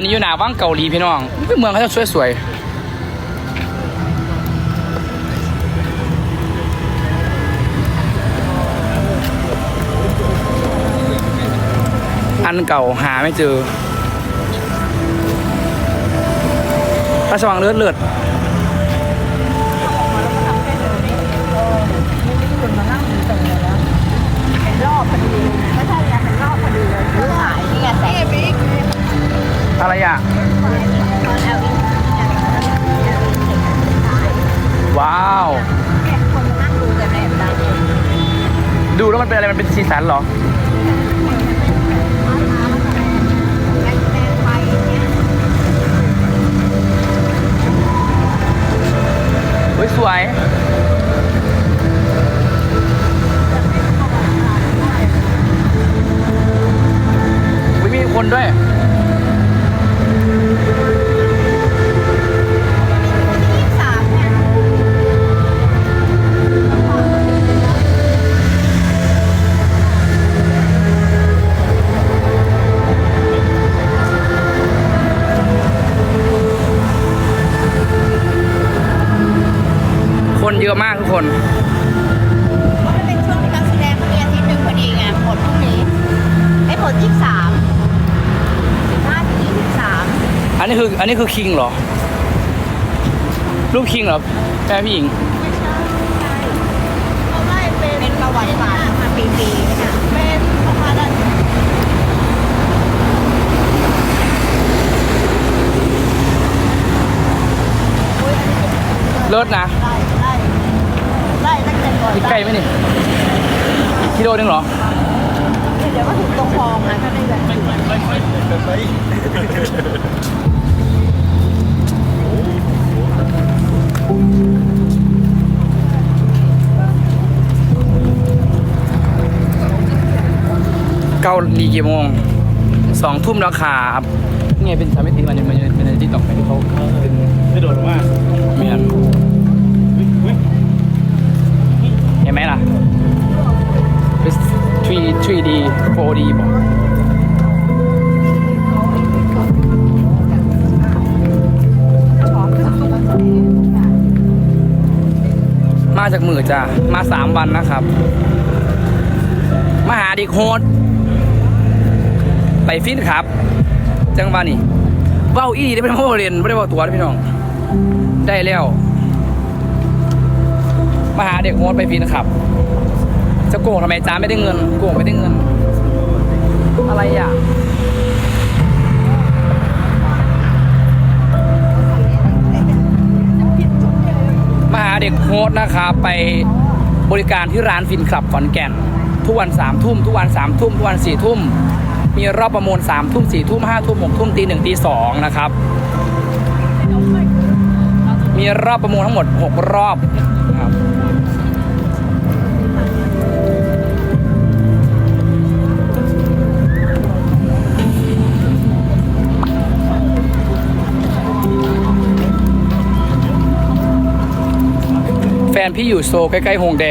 อนนี้อยู่หนาว่างเกาหลีพี่น้องเป็นเมืองเขาจะสวยๆ อันเก่าหาไม่เจอพระสว่างเลือดเลือดเป็นรอบพอดี อะไรอะ ว้าว ดูแล้วมันเป็นอะไร มันเป็นสีสันเหรอ เฮ้ย สวย คืออันนี้คือคิงเหรอ รูปคิงเหรอแม่พี่หญิงไม่ใช่เขาไล่เป็นเป็นประวัติศาสตร์มาปีๆเนี่ยเป็นออกมาได้เลิศนะไล่ไล่ไล่ตั้งแต่ก่อนใกล้ไหมนี่กิโลนึงเหรอเดี๋ยวก็ถึงตรงคลองนะถ้าได้แบบ เกาหลีกี่โมงสองทุ่มแล้วครับนี่ไงเป็นสามมิติมันมันเป็นในที่ตอกไปที่เขาไม่โดดมากเมียนเห็นไหมล่ะเป็น3 3D 4D บอกมาจากมือจ้ะมาสามวันนะครับ มาหาเด็กโหด ไปฟินครับ จังหวะนี่เว้าอีดีได้เป็นพ่อเรียนไม่ได้เว้าตัวนะพี่น้อง ได้แล้วมาหาเด็กโฮสไปฟินครับ จะโกงทำไมจ้าไม่ได้เงิน โกงไม่ได้เงิน อะไรอะมาหาเด็กโฮสนะครับไปบริการที่ร้านฟินคลับขอนแก่น ทุกวันสามทุ่มทุกวันสามทุ่มทุกวันสี่ทุ่ม มีรอบประมูลสามทุ่มสี่ทุ่มห้าทุ่มหกทุ่มตีหนึ่งตีสองนะครับ มีรอบประมูลทั้งหมด 6 รอบครับแฟนพี่อยู่โซใกล้ๆฮงแด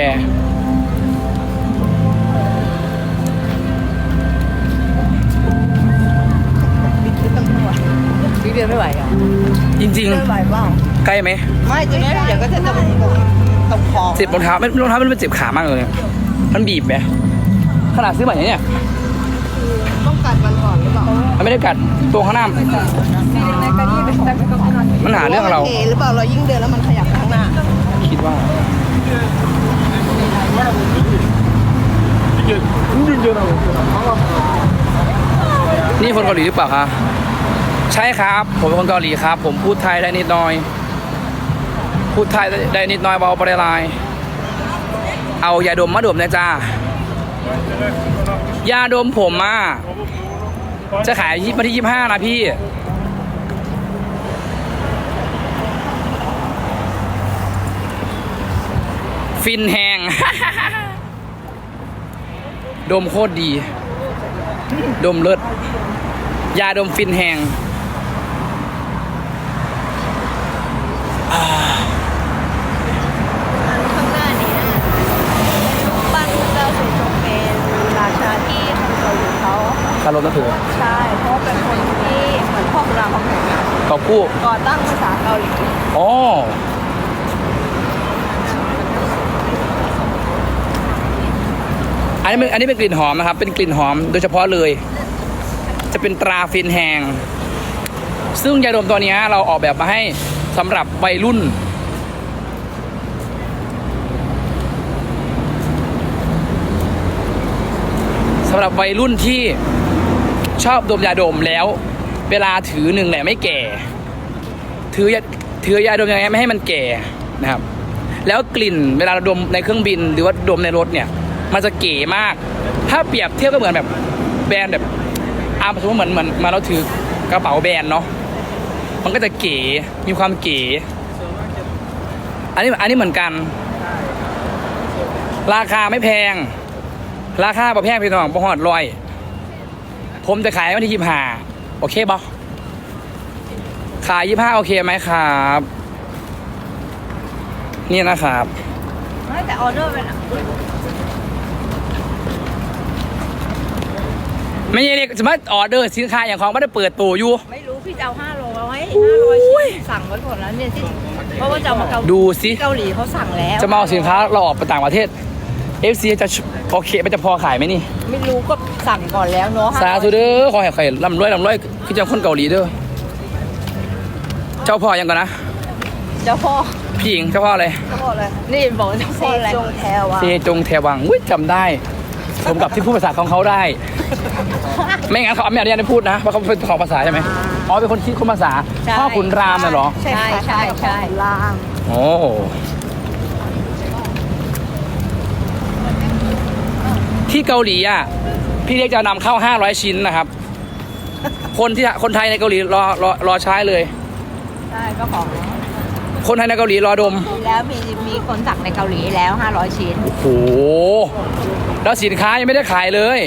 พี่เบียร์ไม่ไหวอะจริง ไม่ไหวเปล่าๆ ใกล้ไหมไม่ตัวนี้เดี๋ยวก็จะตรงตรงตรงคลองเจ็บรองเท้าไม่รองเท้ามันเป็นเจ็บขามากเลยมันบีบไหมขนาดซื้อใหม่เนี่ยต้องกัดมันก่อนหรือเปล่ามันไม่ได้กัดตัวข้างหน้ามันหาเรื่องเราเหรือเปล่าเรายิ่งเดินแล้วมันขยับข้างหน้าคิดว่านี่คนเกาหลีหรือเปล่าคะ ใช่ครับ ผมเป็นคนเกาหลีครับ ผมพูดไทยได้นิดหน่อย พูดไทยได้นิดหน่อยเบาปลายลาย เอายาดมมาดมนะจ้ายาดมผมอะจะขายยี่วันที่ยี่ห้านะพี่ ฟินแหงดมโคตรดี ดมเลิศยาดมฟินแหงหน้านี้บ้านเราสุจงเป็นราชาที่คนเกาหลีเขา คารมนับถือ ใช่ เพราะเป็นคนที่เหมือนพวก รามคำแหงอะ กรอบ คู่ก่อตั้งภาษาเกาหลีอ๋ออันนี้เป็นอันนี้เป็นกลิ่นหอมนะครับ เป็นกลิ่นหอมโดยเฉพาะเลย จะเป็นตราฟินแหงซึ่งยาดมตัวเนี้ยเราออกแบบมาให้สำหรับวัยรุ่น สำหรับวัยรุ่นที่ชอบดมยาดมแล้ว เวลาถือหนึ่งแหละไม่แก่ ถือยาถือยาดมยังไงไม่ให้มันแก่นะครับ แล้วกลิ่นเวลาเราดมในเครื่องบินหรือว่าดมในรถเนี่ย มันจะเก๋มาก ถ้าเปรียบเทียบก็เหมือนแบบแบรนด์แบบอาสมมติเหมือนเหมือนมาเราถือกระเป๋าแบรนด์เนาะมันก็จะเก๋มีความเก๋อันนี้อันนี้เหมือนกัน ราคาไม่แพง ราคาประแพงพี่น้องประหอดร้อย ผมจะขายวันที่ยี่ห้าโอเคบอ ขายยี่ห้าโอเคไหมครับ นี่นะครับไม่แต่ออเดอร์เป็นอะไม่ใช่เรียกสมมติออเดอร์สินค้าอย่างของไม่ได้เปิดตัวอยู่ ไม่รู้พี่จะเอาห้าโลเอาไว้โอ้ห้าโลยสั่งไว้ก่อนแล้วเนี่ยที่เพราะว่าจะเอามาเกาดูสิเกาหลีเขาสั่งแล้ว จะมาเอาสินค้าเราออกไปต่างประเทศ FC จะโอเคมันจะพอขายไหมนี่ ไม่รู้ก็สั่งก่อนแล้วเนาะสาธุเด้อขอให้ใครร่ำรวยร่ำรวยคือจังคนเกาหลีเด้อเจ้าพ่อยังก่อนนะ เจ้าพ่อพี่หญิงเจ้าพ่ออะไรเจ้าพ่ออะไรนี่บอกว่าเจ้าพ่ออะไรจงแทวะเซจงแทวังอุ้ยจำได้ ผมกับที่พูดภาษาของเขาได้ ไม่งั้นเขาไม่อนุญาตให้พูดนะเพราะเขาเป็นของภาษาใช่ไหมอ๋อเป็นคนคิดคนภาษาพ่อขุนรามน่ะเหรอใช่ใช่ใช่รามโอ้ที่เกาหลีอะพี่เรียกจะนำเข้า 500 ชิ้นนะครับ คนที่คนไทยในเกาหลีรอรอรอใช้เลย ใช่ก็ของคนไทยในเกาหลีรอดมแล้วมีมีคนสั่งในเกาหลีแล้ว 500 ชิ้น โอ้โห แล้วสินค้ายังไม่ได้ขายเลย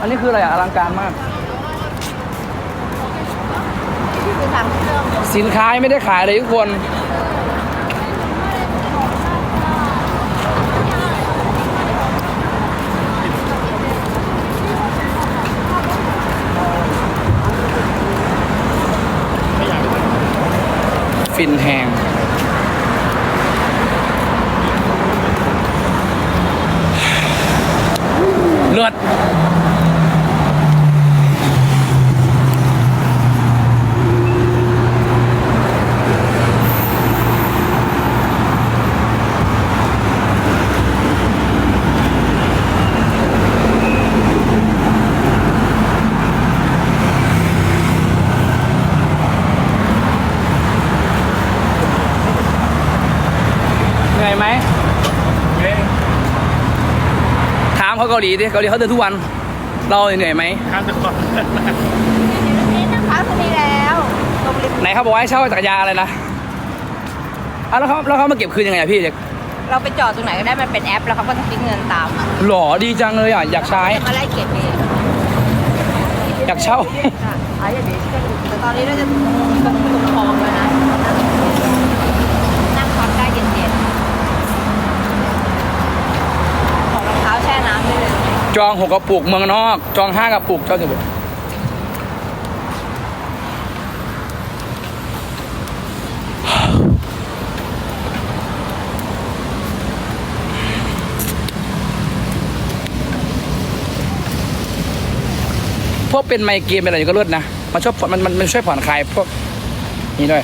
อันนี้คืออะไรอะอลังการมาก คือทางเครื่องสินค้ายังไม่ได้ขายเลยทุกคน ฟินแหงเลือด เหนื่อยไหมถามเขาเกาหลีดิเกาหลีเขาเดินทุกวัน เราเหนื่อยไหมนี่นะคะตรงนี้แล้วตรงริมไหนเขาบอกว่าให้เช่าจักรยานอะไรนะอะแล้วเขาแล้วเขามาเก็บคืนยังไงอะพี่เด็กเราไปจอดตรงไหนก็ได้มันเป็นแอป แล้วเขาก็จะคิดเงินตามอะหล่อดีจังเลยอะอยากใช้ มาไล่เก็บเองอยากเช่าค่ะอะเดี๋ยวเดี๋ยวแต่ตอนนี้เราจะตรงตรงตรงคลองเลยนะนั่งพักได้เย็นๆของรองเท้าแช่น้ำได้เลย จองหกกระปุกเมืองนอก จองห้ากระปุกเจ้าสิบุพวกเป็นไมเกรนเป็นอะไรก็เลิศนะ มันชอบมันมันมันช่วยผ่อนคลายพวกนี้ด้วย